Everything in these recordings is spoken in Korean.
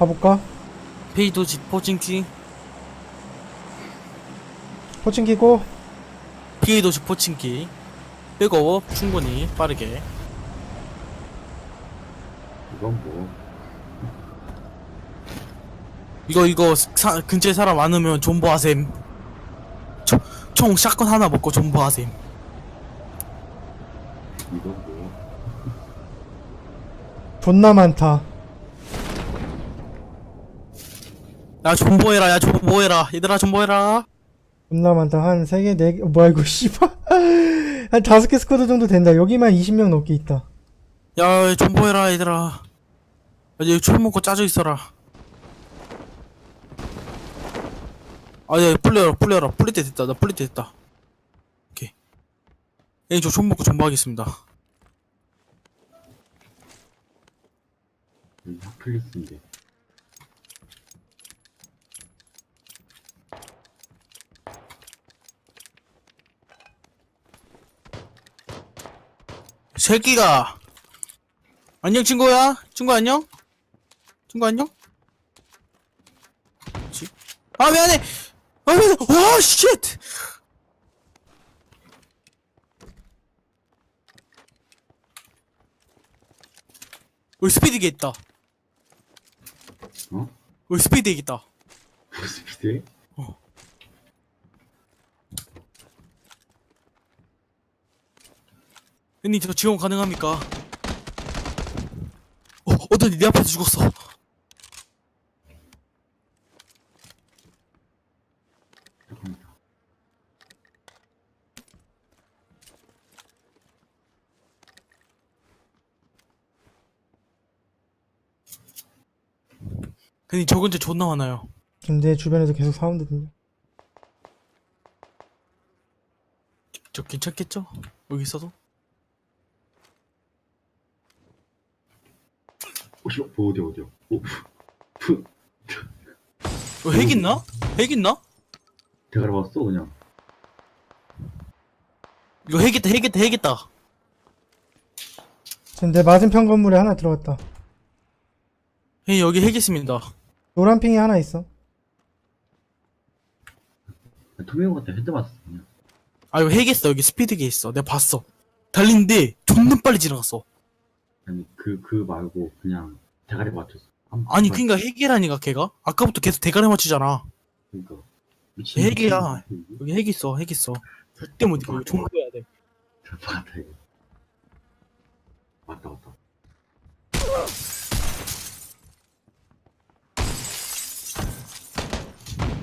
가볼까? 페이도 지 포칭키? 포칭 키고? 피해도 지 포칭키. 백업 충분히 빠르게. 이건 뭐. 이거 이거 사, 근처에 사람 많으면 존버하셈. 총, 총 샷건 하나 먹고 존버하셈. 이건 뭐. 존나 많다. 야 존버해라 야 존버해라. 얘들아 존버해라. 존나 많다. 한 3개, 4개, 어, 뭐야, 이거, 씨발. 한 5개 스쿼드 정도 된다. 여기만 20명 넘게 있다. 야 존버해라 얘들아. 야, 여기 총 먹고 짜져 있어라. 아야 풀려라 풀려라 풀릴 때 됐다. 나 풀릴 때 됐다. 오케이. 예, 저총 먹고 존버하겠습니다. 여기 핫플리스인데 새끼가. 안녕 친구야? 친구 안녕? 친구 안녕? 지- 아 미안해. 아 미안해. 와쉣 여기 스피드게 있다. 어? 여기 스피드게 있다. 무슨 비대? 형님 저 지원 가능합니까 어 어떤 내 앞에서 죽었어 형님 저 근처 존나 많아요 내 주변에서 계속 사운드 들려. 저 괜찮겠죠? 여기 있어도? 오씨 뭐 어디 어디야 오 푸. 어, 핵 있나? 핵 있나? 대가리 봤어 그냥. 이거 핵 있다 핵 있다 핵 있다. 지금 내 맞은편 건물에 하나 들어갔다. 형님 여기 핵 있습니다. 노란 핑이 하나 있어. 투명 같은 헤드 맞았어 그냥. 아 이거 핵 있어. 여기 스피드게 있어. 내가 봤어. 달리는데 존나 빨리 지나갔어 아니 그 그 말고 그냥 대가리 맞췄어 한- 아니 한- 그니까 핵이라니까 걔가? 아까부터 계속 대가리 맞추잖아. 그러니까. 미친 핵이야. 여기 핵 있어 핵 있어. 절대 못 이겨 이거 존버해야 돼. 맞다 이거. 맞다 맞다.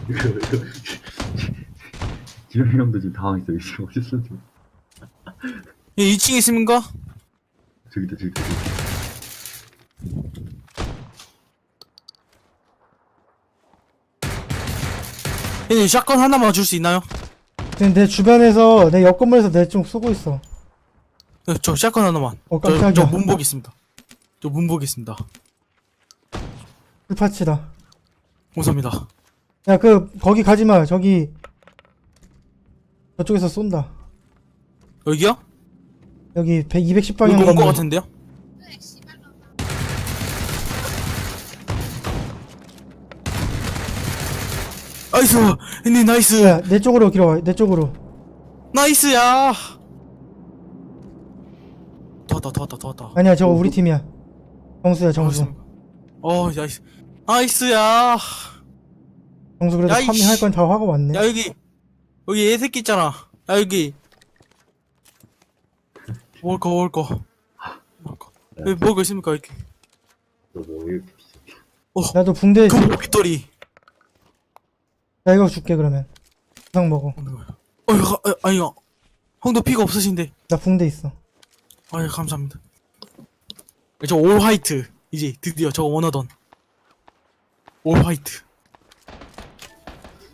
이거 이거. 지명이 형도 지금 당황했어. 지금 어딨어 지금 형 2층에 있습니까? 저기다 저기다 저기 형님 샷건 하나만 줄 수 있나요? 지금 내 주변에서, 내 옆 건물에서 내 쪽 쏘고 있어. 네, 저 샷건 하나만 어, 저, 깜짝이야. 저 문복 있습니다 저 문복 있습니다 풀파치다. 감사합니다 야, 그, 거기 가지 마. 저기, 저쪽에서 쏜다. 여기요? 여기 100, 210방향 여기 온거. 같은데요? 나이스! 형님 나이스! 야, 내 쪽으로 길어와. 내 쪽으로. 나이스야! 더 왔다 더 왔다 더 왔다 아니야, 저거 우리 팀이야. 정수야, 정수. 어 나이스 나이스야 정수 그래도 야. 파밍할 건다 하고 왔네. 야 여기 여기 애새끼 있잖아 야 여기 먹을 거. 여기 먹을 거 있습니까 너뭐 이렇게 비싸 어 나도 붕대, 금고 빗돌이. 나 이거 줄게, 그러면. 부상 먹어. 어 이거 아, 아니요. 형도 피가 없으신데. 나 붕대 있어. 아유 감사합니다. 저 올 화이트. 이제 드디어 저거 원하던. 올 화이트.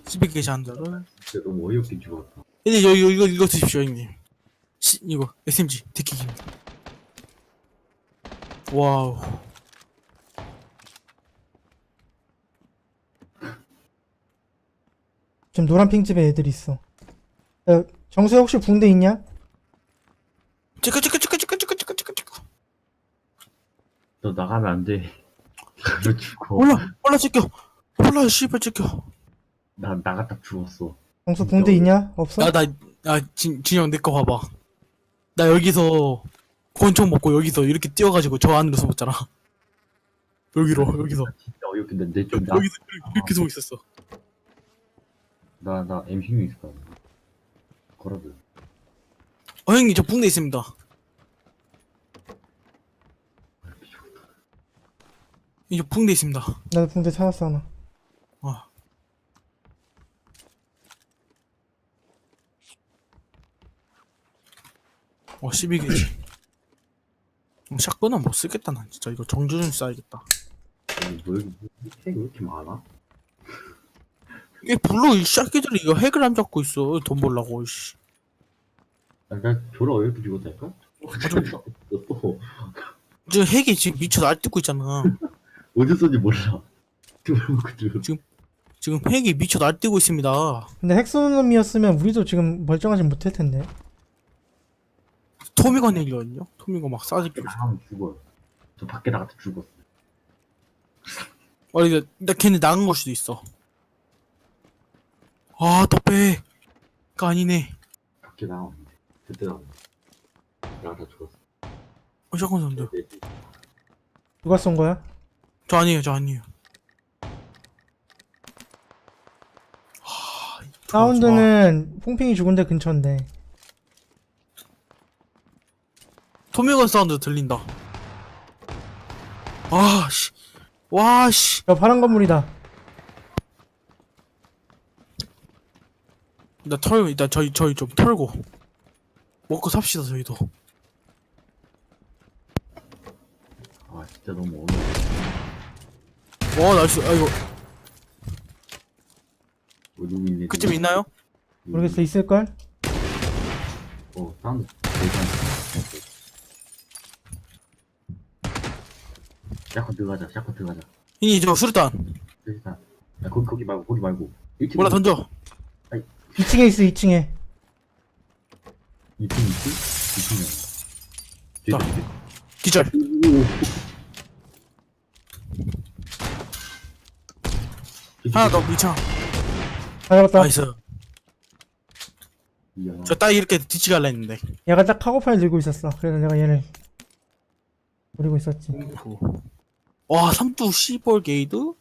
12개 잔다를 진짜 너무 어이없게 죽었다. 형님 여기 이거 이거 드십시오 형님 시, 이거 SMG 데키기입니다 와우 지금 노란 핑집에 애들 있어. 야, 정수야 혹시 붕대 있냐? 찌끄 찌끄 찌끄 찌끄 찌끄 찌끄 찌끄 찌끄 너 나가면 안 돼 너 죽어. 올라 올라 찍혀 올라 씨발 찍혀 나 나갔다 죽었어. 정수 붕대 있냐? 없어? 야나 야 진영 내 거 봐봐 나 여기서 권총 먹고 여기서 이렇게 뛰어가지고 저 안으로 숨었잖아 여기로 여기서 진짜 여, 좀 나. 여기서 이렇게 숨어 있었어 나 나 M16 있을 거야. 걸어도. 어 형님 저 붕대 있습니다 이제 붕대 있습니다 나도 붕대 찾았어 하나. 어, 12개지. 어, 샷건은 못 쓰겠다, 난 진짜. 이거 정주준 써야겠다. 아니 뭐 여기 핵왜 이렇게 많아? 이게 블루 이 샷기들이 이거 핵을 안 잡고 있어. 돈 벌라고, 씨. 아, 나 졸라 어이없게 죽었다니까? 또 지금 핵이 지금 미쳐 날뛰고 있잖아. 어디서인지 몰라. 먹고 죽었어. 지금 핵이 미쳐 날뛰고 있습니다. 근데 핵 쏘는 놈이었으면 우리도 지금 멀쩡하지 못할 텐데. 토미가 내려왔냐? 토미가 막 있어. 나가면 죽어요. 저 밖에 나가서 죽었어. 어, 이거, 나 걔네 나간 걸 수도 있어. 아, 더 빼. 가 아니네. 밖에 돼. 그때 돼. 나가다 죽었어. 어, 샷건 선들. 누가 쏜 거야? 저 아니에요, 저 아니에요. 하, 좋아. 사운드는 퐁핑이 죽은 데 근처인데. 토미건 사운드 들린다. 아, 씨. 와, 씨. 야, 파란 건물이다. 나 털, 일단 저희, 저희 좀 털고. 먹고 삽시다, 저희도. 아 진짜 너무 어려워. 와. 아, 뭐 누구 있니? 그쯤 있나요? 모르겠어, 있을 걸? 어 사운드. 괜찮 아. 샤코 들어가자. 샤코 들어가자. 이니, 저 수류탄. 일단. 야 거기 거기 말고 거기 말고. 일찍 몰라, 던져. 2층에 있어, 2층에. 2층 2층? 2층이야. 자. 기절. 하나 더, 2차. 아, 잡았다. 나이스. 저 따위 이렇게 뒤치 갈라 했는데. 얘가 딱 카고팔 들고 있었어. 그래서 내가 얘를 노리고 있었지. 와, 삼두 시벌 게이드?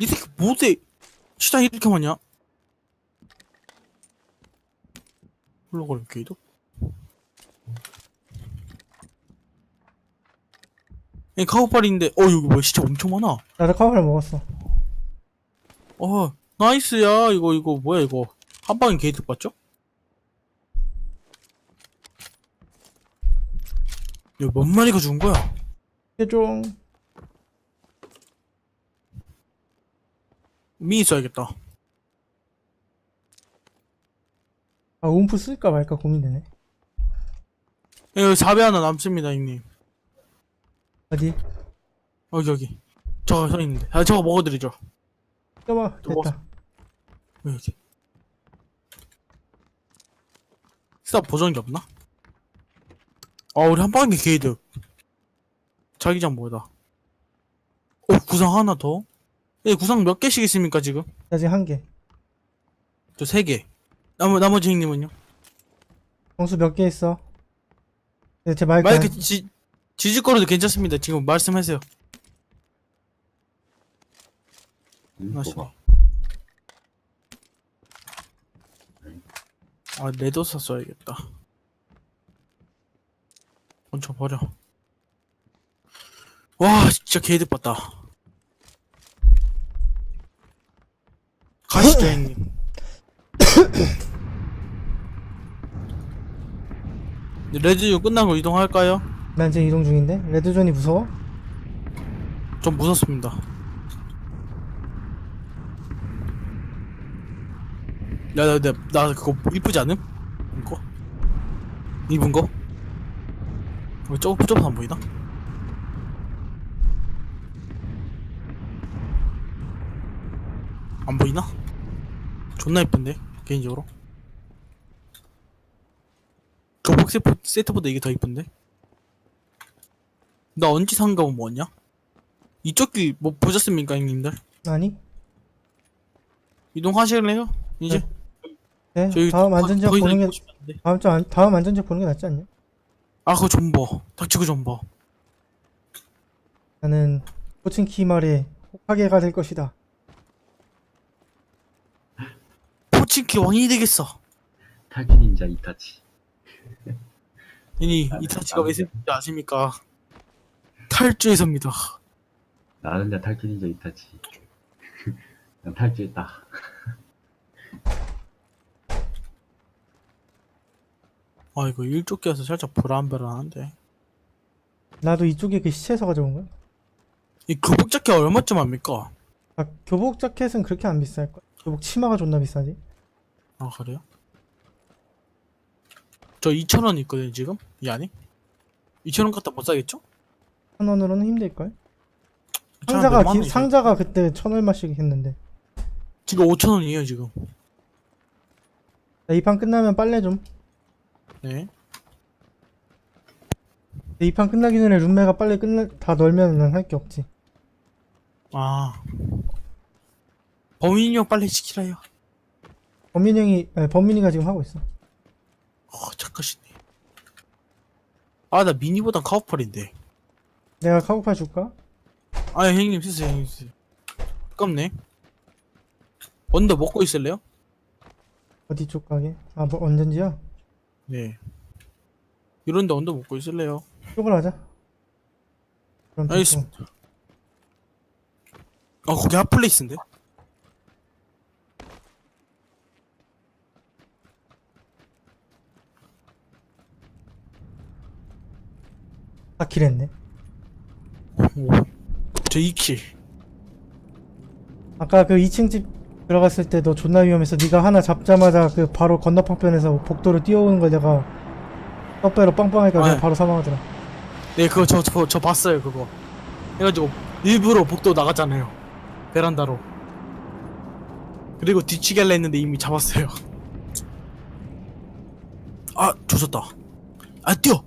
이 새끼 뭐대? 시장 이렇게 많냐? 흘러갈 게이드? 이 카우팔인데, 어, 여기 뭐야, 진짜 엄청 많아. 나도 카고팔 먹었어. 어, 나이스야. 이거, 이거, 뭐야, 이거. 한 방에 게이트 봤죠? 이거 몇 마리가 죽은 거야? 최종. 미 있어야겠다. 아, 움프 쓸까 말까 고민되네. 여기 4배 하나 남습니다, 형님. 어디? 여기, 여기. 저거 서 있는데. 아, 저거 먹어드리죠. 껴봐. 또 됐다. 여기. 스타 보정기 없나? 아, 우리 한 방에 게이드. 자기장 뭐다? 어, 구상 하나 더? 예, 구상 몇 개씩 있습니까, 지금? 나 지금 한 개. 저 세 개. 나머, 나머지 형님은요? 정수 몇 개 있어? 네, 제 마이크. 마이크 한- 지, 지직거려도 괜찮습니다. 지금 말씀하세요. 음, 하나씩. 뭐가? 아, 레도사 써야겠다. 얹혀 버려. 와, 진짜 개이득 봤다. 가 시죠, 형님. 레드 끝나고 이동할까요? 난 지금 이동 중인데. 레드존이 무서워? 좀 무섭습니다. 야, 나, 나, 나 그거 이쁘지 않음? 이거? 입은 거? 왜 저거 저거 안 보이나? 안 보이나? 존나 이쁜데 개인적으로. 세트, 세트보다 이게 더 이쁜데? 나 언제 산가 뭐냐? 이쪽 길 뭐 보셨습니까 형님들? 아니? 이동하실래요? 이제 네, 저희 다음 거- 안전지역 보는 게. 다음 주 안, 다음 안전지역 보는 게 낫지 않냐? 아 그거 존버 닥치고 존버 나는 말에 호카게가 될 것이다. 포친키 왕이 되겠어 탈기 닌자 이타치. 이니 이타치가 왜 생긴지 아십니까? 탈주에서입니다 나는 자 탈기 닌자 이타치. 난 탈주했다. 아 이거 일쪽 끼어서 살짝 불안불안한데 나도 이쪽에 그 시체에서 가져온 거야. 이 교복 자켓 얼마쯤 합니까? 아, 교복 자켓은 그렇게 안 비쌀 거야. 교복 치마가 존나 비싸지. 아 그래요? 저 2,000원 있거든요 지금 이 안에 2,000원 갖다 못 사겠죠? 천 원으로는 힘들 걸. 2,000원 상자가 기-? 상자가 그때 천 얼마씩 했는데. 지금 5,000원이에요 지금 이 판 끝나면 빨래 좀. 네 이 판 끝나기 전에 룸메가 빨래 끝나 다 널면 난 할 게 없지. 아 범인이 형 빨리 시키라요 범민 형이 아니, 범민이가 지금 하고 있어. 어 착하시네 아 나 미니보단 카우팔인데 내가 카고팔 줄까? 아 형님 쓰세요 형님 쓰세요 아깝네 언더 먹고 있을래요? 어디 쪽 가게? 아, 뭐 언젠지야? 네 이런데 언더 먹고 있을래요? 쪽을 하자. 그럼. 알겠습니다 어 거기 핫플레이스인데? 다 킬했네. 저 2킬. 아까 그 2층 집 들어갔을 때 너 존나 위험해서 네가 하나 잡자마자 그 바로 건너편에서 복도로 뛰어오는 걸 내가 떡배로 빵빵하니까 아, 그냥 네. 바로 사망하더라. 네 그거 저, 저, 저 봤어요 그거. 해가지고 일부러 복도 나갔잖아요. 베란다로. 그리고 뒤치기 할라 했는데 이미 잡았어요. 아 조졌다. 아 뛰어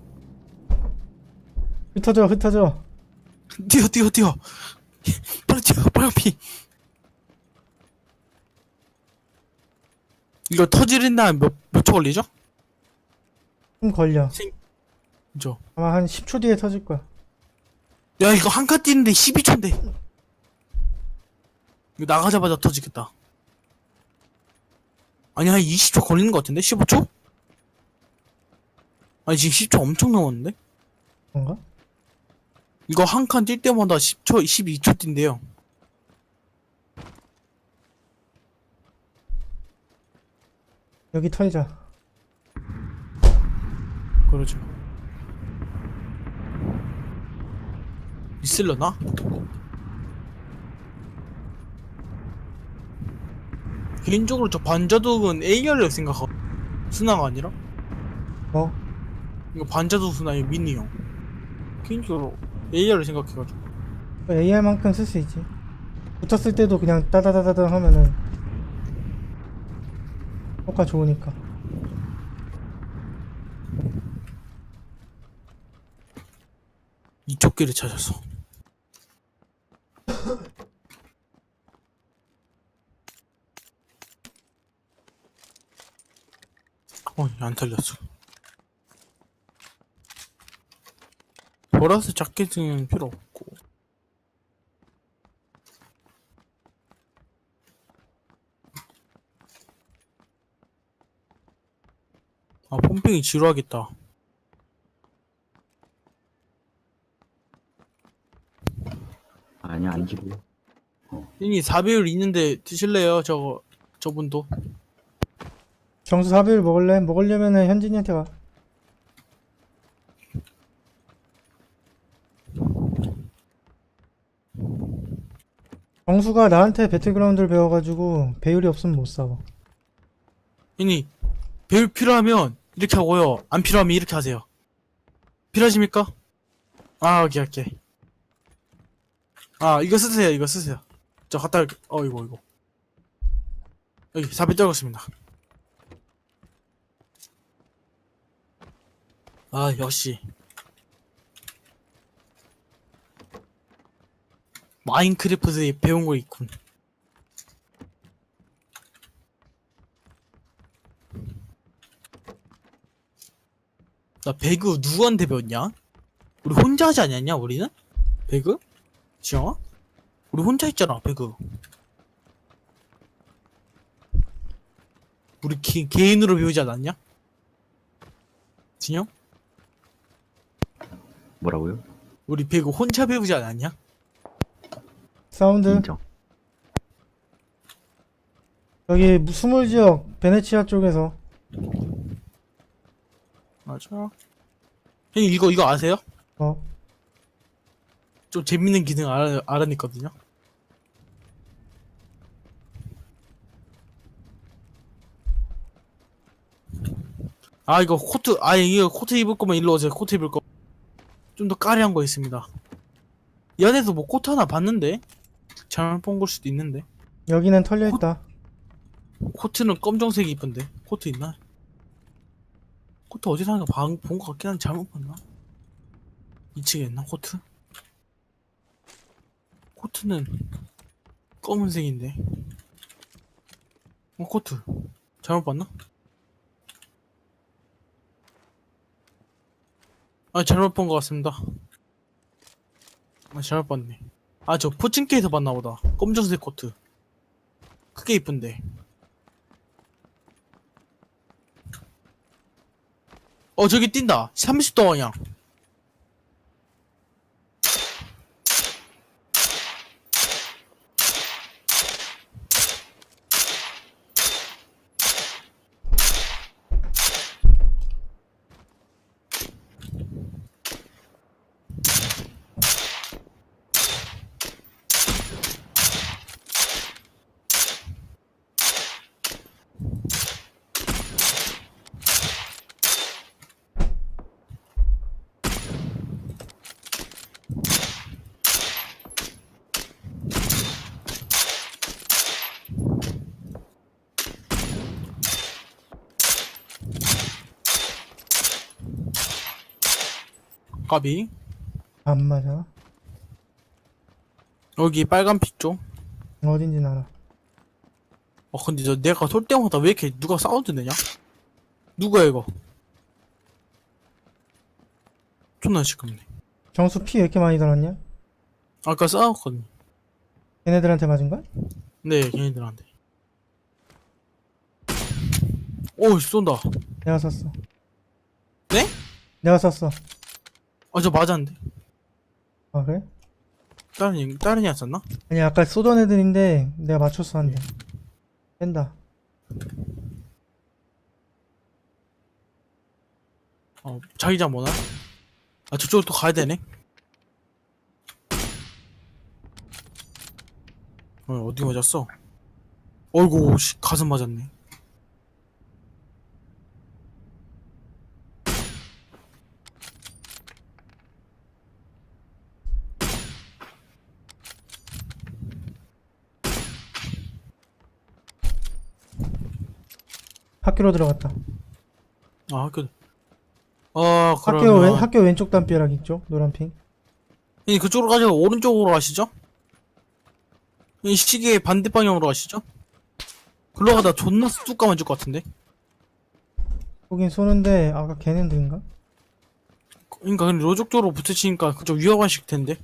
흩어져 흩어져. 뛰어 뛰어 뛰어 빨리 뛰어 빨리 피 이거 터지린다 몇몇 초 걸리죠? 좀 걸려. 그죠 아마 한 10초 뒤에 터질 거야. 야 이거 한 칸 뛰는데 12초인데 이거 나가자마자 터지겠다 아니 한 20초 걸리는 것 같은데? 15초? 아니 지금 10초 엄청 넘었는데? 뭔가? 이거 한 칸 뛸 때마다 10초, 12초 뛴대요 여기 털자. 그러죠 있을려나? 개인적으로 저 반자둑은 AR을 생각하고 순화가 아니라? 뭐? 이거 반자도 순환이 미니 형. 개인적으로 AR을 생각해가지고. AR만큼 쓸 수 있지. 붙었을 때도 그냥 따다다다다 하면은 효과 좋으니까. 이쪽 길을 찾았어. 어, 안 털렸어. 보라색 자켓은 필요 없고. 아, pom핑이 지루하겠다. 아니야 안 지고. 이니 4배율 있는데 드실래요? 저거, 저분도. 정수 4배율 먹을래? 먹으려면은 현진이한테 가. 정수가 나한테 배틀그라운드를 배워가지고 배율이 없으면 못 싸워. 이니 배율 필요하면 이렇게 하고요. 안 필요하면 이렇게 하세요. 필요하십니까? 아, 오케이, 오케이. 아, 이거 쓰세요. 이거 쓰세요. 저 갖다 어, 이거 이거. 여기 4배 떨궜습니다. 아, 역시. 마인크래프트에 배운 거 있군. 나 배그 누구한테 배웠냐? 우리 혼자 하지 않았냐 우리는? 배그? 지영아? 우리 혼자 했잖아 배그 우리 기, 개인으로 배우지 않았냐? 진영? 뭐라고요? 우리 배그 혼자 배우지 않았냐? 사운드? 인정. 여기 스물 지역 베네치아 쪽에서. 맞아. 형님 이거 이거 아세요? 어. 좀 재밌는 기능 알아, 알아냈거든요. 아 이거 코트 아 이거 코트 입을 거면 일로 오세요. 코트 입을 거. 좀 더 까리한 거 있습니다. 연애도 뭐 코트 하나 봤는데 잘못 본 걸 수도 있는데 여기는 털려 있다. 코트는 검정색이 이쁜데 코트 있나? 코트 어디서 하나 본거 같긴 한데 잘못 봤나? 2층에 있나 코트? 코트는 검은색인데 어 코트 잘못 봤나? 아 잘못 본 것 같습니다 아 잘못 봤네 아 저 포칭키에서 봤나 보다. 검정색 코트. 크게 이쁜데. 어 저기 뛴다. 30도 방향 까비 안 맞아. 여기 빨간 픽 쪽 어딘진 알아. 어 근데 저 내가 쏠 때마다 왜 이렇게 누가 사운드 내냐? 누가 이거? 존나 시끄럽네 정수 피 왜 이렇게 많이 들었냐? 아까 싸웠거든 얘네들한테 맞은 거야? 네 걔네들한테 오 쏜다 내가 쐈어. 네? 내가 쐈어. 아저 맞았는데 아 그래? 다른 애 다른 애 쐈나? 아니 아까 쏘던 애들인데 내가 맞췄어 한 대. 뺀다. 어 자기장 뭐나? 아 저쪽으로 또 가야 되네 어 어디 맞았어? 어이구 씨 가슴 맞았네 학교로 들어갔다. 아 학교 아 학교 그러면 왼 학교 왼쪽 담벼락 있죠? 노란 핑. 이 그쪽으로 가지고 오른쪽으로 가시죠? 이 시계 반대 방향으로 가시죠? 글로 가다 존나 쑥 감아줄 것 같은데? 거긴 쏘는데 아까 걔네들인가? 그러니까 근데 로족 쪽으로 붙으시니까 그쪽 위험하실 텐데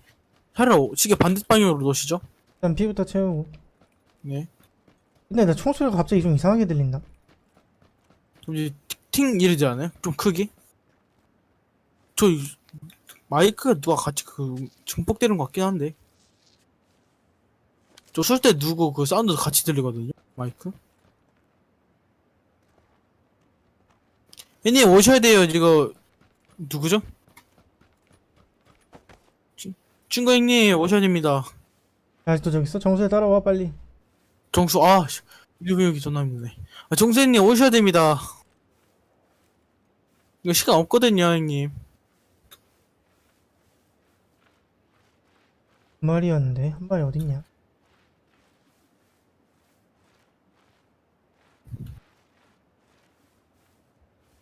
차라리 오- 시계 반대 방향으로 놓으시죠? 일단 피부터 채우고. 네 근데 나 총소리가 갑자기 좀 이상하게 들린다. 좀 이제 팅팅 이러지 않아요? 좀 크게? 저 이- 마이크가 누가 같이 그 증폭되는 것 같긴 한데 저쏠때 누구 그 사운드 같이 들리거든요 마이크 얘님 오셔야 돼요 이거 누구죠? 친- 친구 형님 오셔야 됩니다 아직도 저기 있어? 정수에 따라와 빨리. 정수 아 씨, 여기 힘드네 아, 형님 오셔야 됩니다 이거 시간 없거든요 형님 한 마리였는데 한 마리 어딨냐?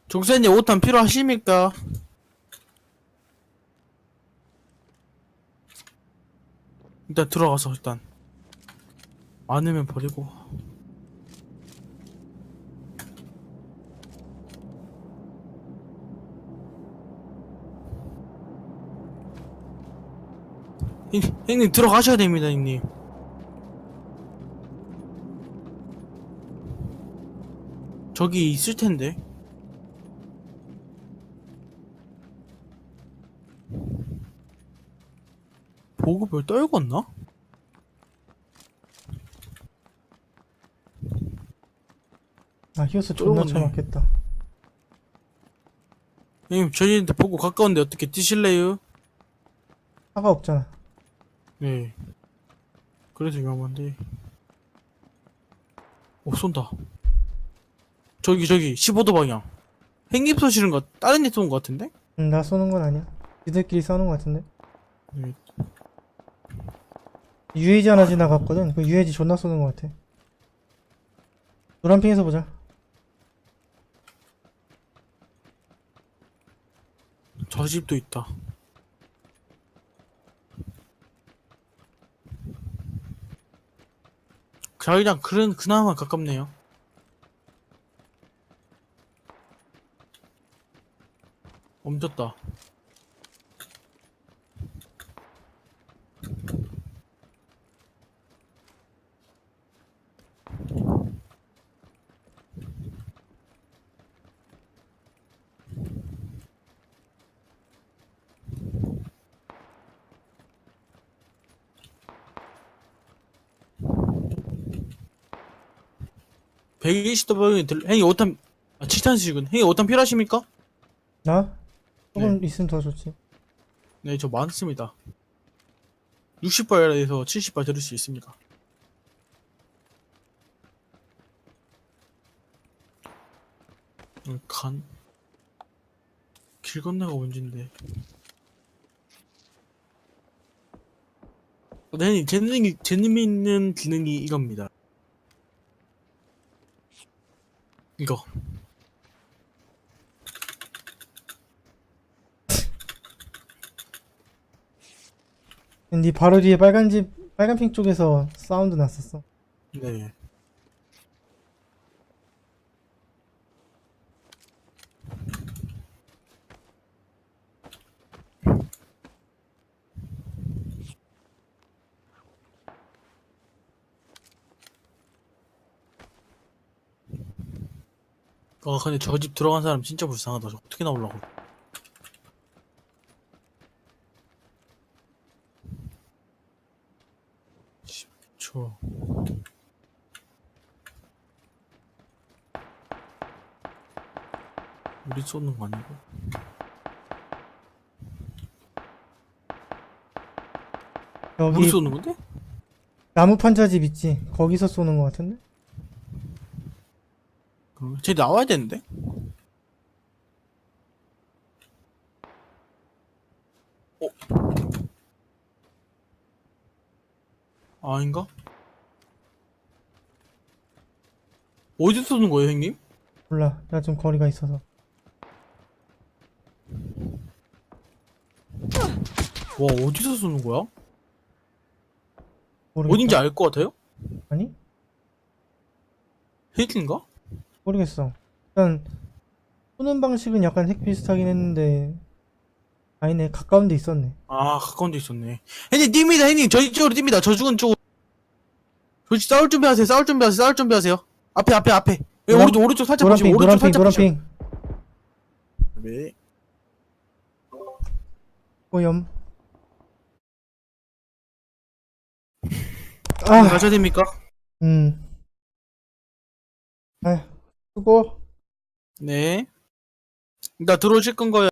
정수님 옷한 필요하십니까? 일단 들어가서 일단 많으면 버리고 형, 형님 들어가셔야 됩니다 형님 저기 있을 텐데 보급을 떨궜나? 아 히오스 존나 떨궜네. 처맞겠다 형님 저희한테 보고 가까운데 어떻게 뛰실래요? 차가 없잖아 네. 그래서 위험한데 오 쏜다. 저기 저기 15도 방향. 행립 쏘시는 거 다른 애쏜거 같은데? 응, 나 쏘는 건 아니야. 지들끼리 싸우는 거 같은데? 네. UAG 하나 지나갔거든. 그 UAG 존나 쏘는 거 같아. 노란핑에서 보자. 저 집도 있다 자기장 그런 그나마 가깝네요. 멈췄다 (120도) 방향에 들 행이 5탄 아 7탄씩은 행이 5탄 필요하십니까? 나? 조금 있으면 더 좋지 네, 저 많습니다. 60발에서 70발 들을 수 있습니다. 음, 간. 길 건너가 문제인데. 네, 재능이, 재능있는 기능이 이겁니다. 이거. 네 바로 뒤에 빨간 집 빨간 핑 쪽에서 사운드 났었어 네. 아 근데 저 집 들어간 사람 진짜 불쌍하다. 저 어떻게 나오려고? 저 우리 쏘는 거 아니고? 우리 여기 쏘는 건데? 나무 판자집 있지 거기서 쏘는 거 같은데 쟤 나와야 되는데? 어? 아닌가? 어디서 쏘는 거예요, 형님? 몰라 나 좀 거리가 있어서 와, 어디서 쏘는 거야? 모르겠다 어딘지 알 것 같아요? 아니 핵인가? 모르겠어 일단 쏘는 방식은 약간 핵 비슷하긴 했는데 아니네 가까운 데 있었네 아, 가까운 데 있었네. 형님, 뜁니다, 형님. 저희 쪽으로 뜁니다. 저 죽은 쪽으로. 저희 싸울 준비하세요, 싸울 준비하세요, 싸울 준비하세요. 앞에, 앞에, 앞에. 왜 노란- 오른쪽, 오른쪽 살짝 노란핑 보시고, 오른쪽 노란핑 살짝 보시고. 노란핑 네. 오염 아 가셔야 됩니까? 음. 아, 수고. 네. 나 들어오실 건가요?